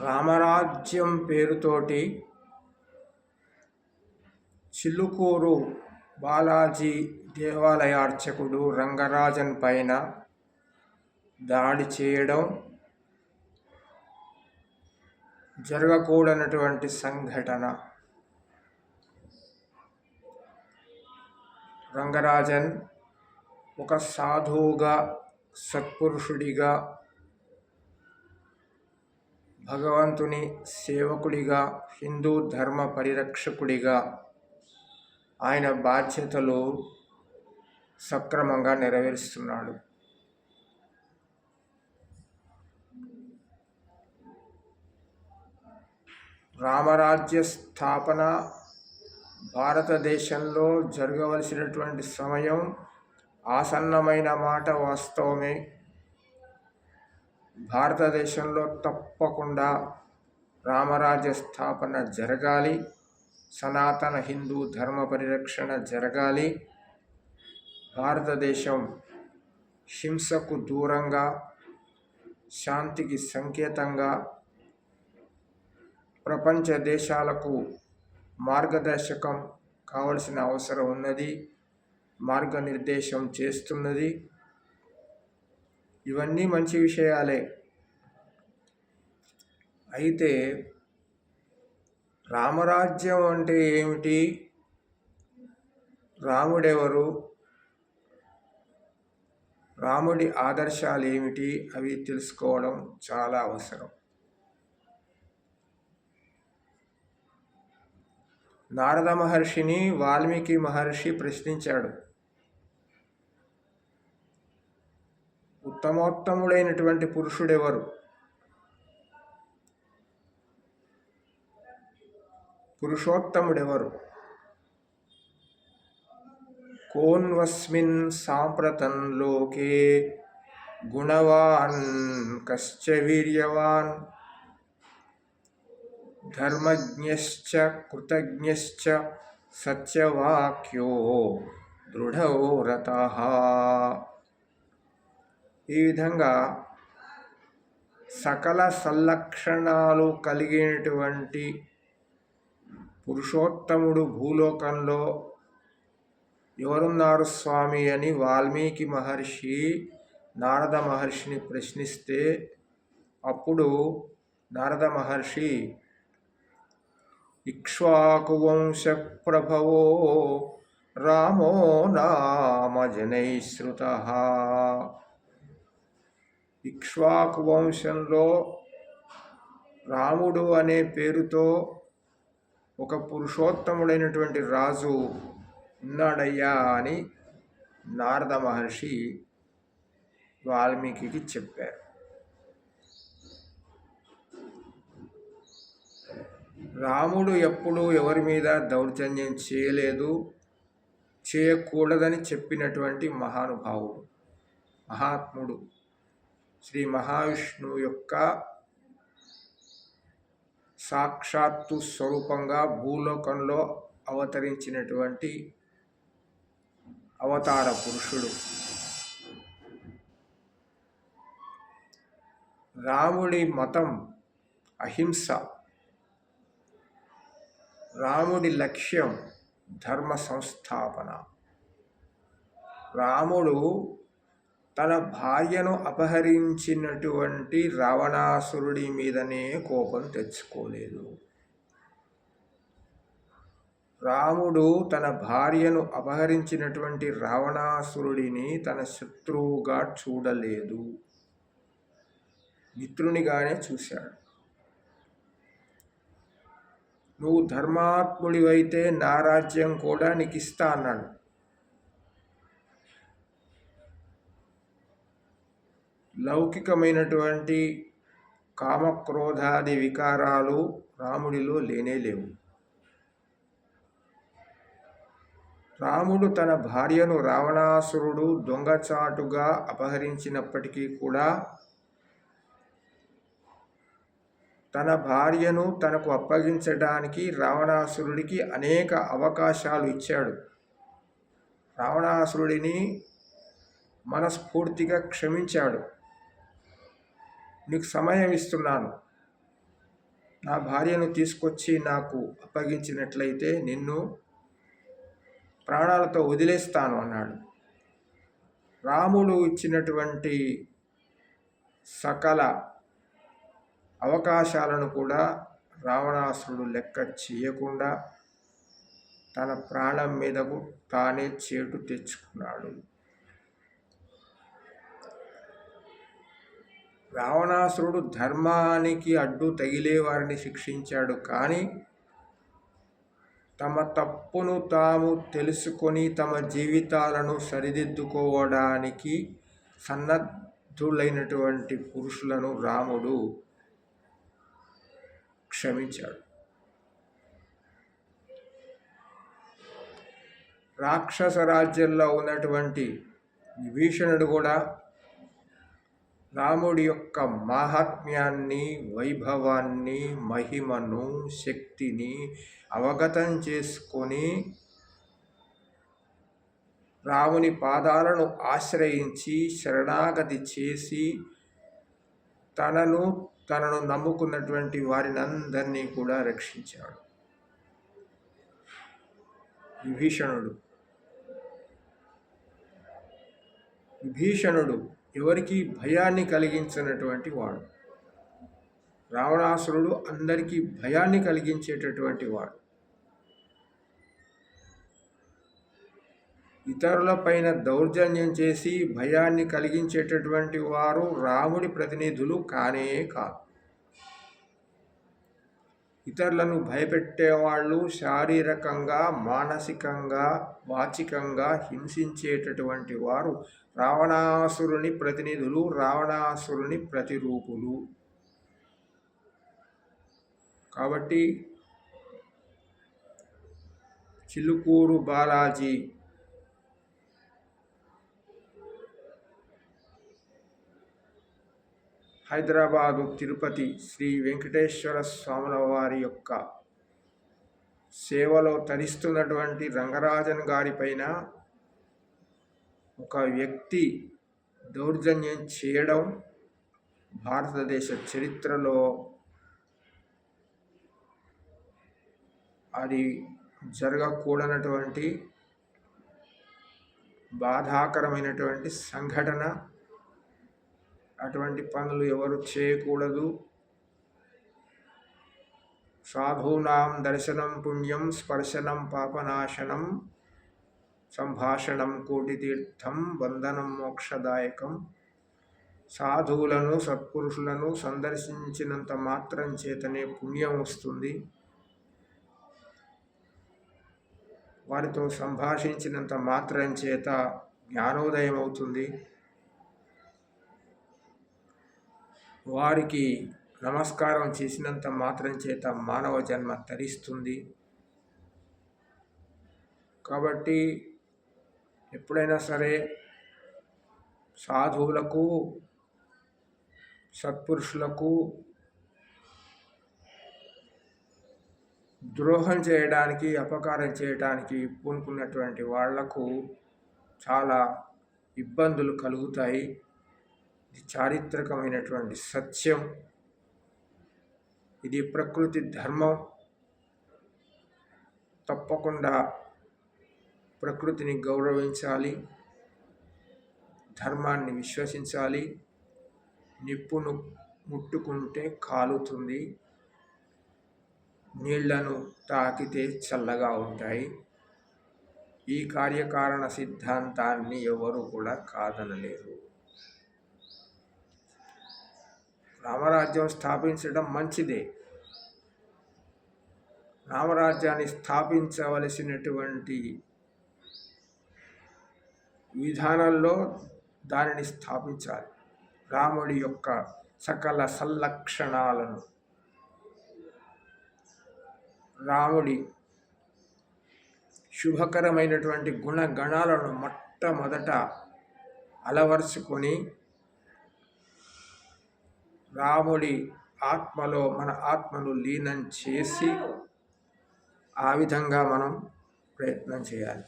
రామరాజ్యం పేరుతోటి చిల్లుకూరు బాలాజీ దేవాలయార్చకుడు రంగరాజన్ పైన దాడి చేయడం జరగకూడనటువంటి సంఘటన. రంగరాజన్ ఒక సాధువుగా సత్పురుషుడిగా భగవంతుని సేవకుడిగా హిందూ ధర్మ పరిరక్షకుడిగా ఆయన బాధ్యతలు సక్రమంగా నెరవేరుస్తున్నాడు. రామరాజ్య స్థాపన భారతదేశంలో జరగవలసినటువంటి సమయం ఆసన్నమైన మాట వాస్తవమే. భారతదేశంలో తప్పకుండా రామరాజ్య స్థాపన జరగాలి సనాతన హిందూ ధర్మ పరిరక్షణ జరగాలి. భారతదేశం హింసకు దూరంగా శాంతికి సంకేతంగా ప్రపంచ దేశాలకు మార్గదర్శకం కావలసిన అవసరం ఉన్నది మార్గనిర్దేశం చేస్తున్నది. ఇవన్నీ మంచి విషయాలే. అయితే రామరాజ్యం అంటే ఏమిటి? రాముడెవరు? రాముడి ఆదర్శాలు ఏమిటి? అవి తెలుసుకోవడం చాలా అవసరం. నారద మహర్షిని వాల్మీకి మహర్షి ప్రశ్నించాడు. ఉత్తమోత్తముడైనటువంటి పురుషుడెవరు? పురుషోత్తముడెవరు? కోన్వస్మిన్ సాంప్రతం లోకే గుణవాన్ కశ్చ వీర్యవాన్ ధర్మజ్ఞశ్చ కృతజ్ఞశ్చ సత్యవాక్యో దృఢవ్రత ఈ విధంగా సకల సంలక్షణాలు కలిగినటువంటి పురుషోత్తముడు భూలోకంలో ఎవరున్నారు స్వామి అని వాల్మీకి మహర్షి నారద మహర్షిని ప్రశ్నిస్తే అప్పుడు నారద మహర్షి ఇక్ష్వాకువంశ ప్రభవో రామో నామజనైశ్రుత ఇక్ష్వాకు వంశంలో రాముడు అనే పేరుతో ఒక పురుషోత్తముడైనటువంటి రాజు ఉన్నాడయ్యా అని నారద మహర్షి వాల్మీకి చెప్పారు. రాముడు ఎప్పుడు ఎవరి మీద దౌర్జన్యం చేయలేదు చేయకూడదని చెప్పినటువంటి మహానుభావుడు మహాత్ముడు. శ్రీ మహావిష్ణువు యొక్క సాక్షాత్తు స్వరూపంగా భూలోకంలో అవతరించినటువంటి అవతార పురుషుడు. రాముడి మతం అహింస. రాముడి లక్ష్యం ధర్మ సంస్థాపన. రాముడు తన భార్యను అపహరించినటువంటి రావణాసురుడి మీదనే కోపం తెచ్చుకోలేదు. రాముడు తన భార్యను అపహరించినటువంటి రావణాసురుడిని తన శత్రువుగా చూడలేదు. మిత్రునిగానే చూశాడు. నువ్వు ధర్మాత్ముడివైతే నా రాజ్యం కూడా నీకు ఇస్తా అన్నాడు. లౌకికమైనటువంటి కామక్రోధాది వికారాలు రాముడిలో లేనే లేవు. రాముడు తన భార్యను రావణాసురుడు దొంగచాటుగా అపహరించినప్పటికీ కూడా తన భార్యను తనకు అప్పగించడానికి రావణాసురుడికి అనేక అవకాశాలు ఇచ్చాడు. రావణాసురుడిని మనస్ఫూర్తిగా క్షమించాడు. నీకు సమయం ఇస్తున్నాను. నా భార్యను తీసుకొచ్చి నాకు అప్పగించినట్లయితే నిన్ను ప్రాణాలతో వదిలేస్తాను అన్నాడు. రాముడు ఇచ్చినటువంటి సకల అవకాశాలను కూడా రావణాసురుడు లెక్క చేయకుండా తన ప్రాణం మీదకు తానే చేటు తెచ్చుకున్నాడు. రావణాసురుడు ధర్మానికి అడ్డు తగిలే వారిని శిక్షించాడు. కానీ తమ తప్పును తాము తెలుసుకొని తమ జీవితాలను సరిదిద్దుకోవడానికి సన్నద్ధులైనటువంటి పురుషులను రాముడు క్షమించాడు. రాక్షస రాజ్యంలో ఉన్నటువంటి విభీషణుడు కూడా రాముడి యొక్క మాహాత్మ్యాన్ని వైభవాన్ని మహిమను శక్తిని అవగతం చేసుకొని రాముని పాదాలను ఆశ్రయించి శరణాగతి చేసి తనను తనను నమ్ముకున్నటువంటి వారిని అందరినీ కూడా రక్షించాడు. విభీషణుడు. విభీషణుడు ఎవరికి భయాన్ని కలిగించినటువంటి వాడు. రావణాసురుడు అందరికీ భయాన్ని కలిగించేటటువంటి వాడు. ఇతరులపైన దౌర్జన్యం చేసి భయాన్ని కలిగించేటటువంటి వారు రాముడి ప్రతినిధులు కానే కాదు. ఇతరులను భయపెట్టేవాళ్ళు శారీరకంగా మానసికంగా వాచికంగా హింసించేటటువంటి వారు రావణాసురుని ప్రతినిధులు రావణాసురుని ప్రతిరూపులు. కాబట్టి చిలుకూరు బాలాజీ హైదరాబాదు తిరుపతి శ్రీ వెంకటేశ్వర స్వాముల వారి యొక్క సేవలో తరిస్తున్నటువంటి రంగరాజన్ గారిపైన ఒక వ్యక్తి దౌర్జన్యం చేయడం భారతదేశ చరిత్రలో అది జరగకూడనటువంటి బాధాకరమైనటువంటి సంఘటన. అటువంటి పనులు ఎవరు చేయకూడదు. సాధూనాం దర్శనం పుణ్యం స్పర్శనం పాపనాశనం సంభాషణం కోటితీర్థం వందనం మోక్షదాయకం. సాధువులను సత్పురుషులను సందర్శించినంత మాత్రం చేతనే పుణ్యం వస్తుంది. వారితో సంభాషించినంత మాత్రం చేత జ్ఞానోదయం అవుతుంది. వారికి నమస్కారం చేసినంత మాత్రం చేత మానవ జన్మ తరిస్తుంది. కాబట్టి ఎప్పుడైనా సరే సాధువులకు సత్పురుషులకు ద్రోహం చేయడానికి అపకారం చేయడానికి పూనుకున్నటువంటి వాళ్ళకు చాలా ఇబ్బందులు కలుగుతాయి. ఇది చారిత్రకమైనటువంటి సత్యం. ఇది ప్రకృతి ధర్మం. తప్పకుండా ప్రకృతిని గౌరవించాలి. ధర్మాన్ని విశ్వసించాలి. నిప్పును ముట్టుకుంటే కాలుతుంది. నీళ్ళను తాకితే చల్లగా ఉంటాయి. ఈ కార్యకారణ సిద్ధాంతాన్ని ఎవరు కూడా కాదనలేరు. రామరాజ్యం స్థాపించడం మంచిదే. రామరాజ్యాన్ని స్థాపించవలసినటువంటి విధానంలో దానిని స్థాపించాలి. రాముడి యొక్క సకల సంలక్షణాలను. రాముడి శుభకరమైనటువంటి గుణగణాలను మొట్టమొదట అలవర్చుకొని రాముడి ఆత్మలో మన ఆత్మను లీనం చేసి ఆ విధంగా మనం ప్రయత్నం చేయాలి.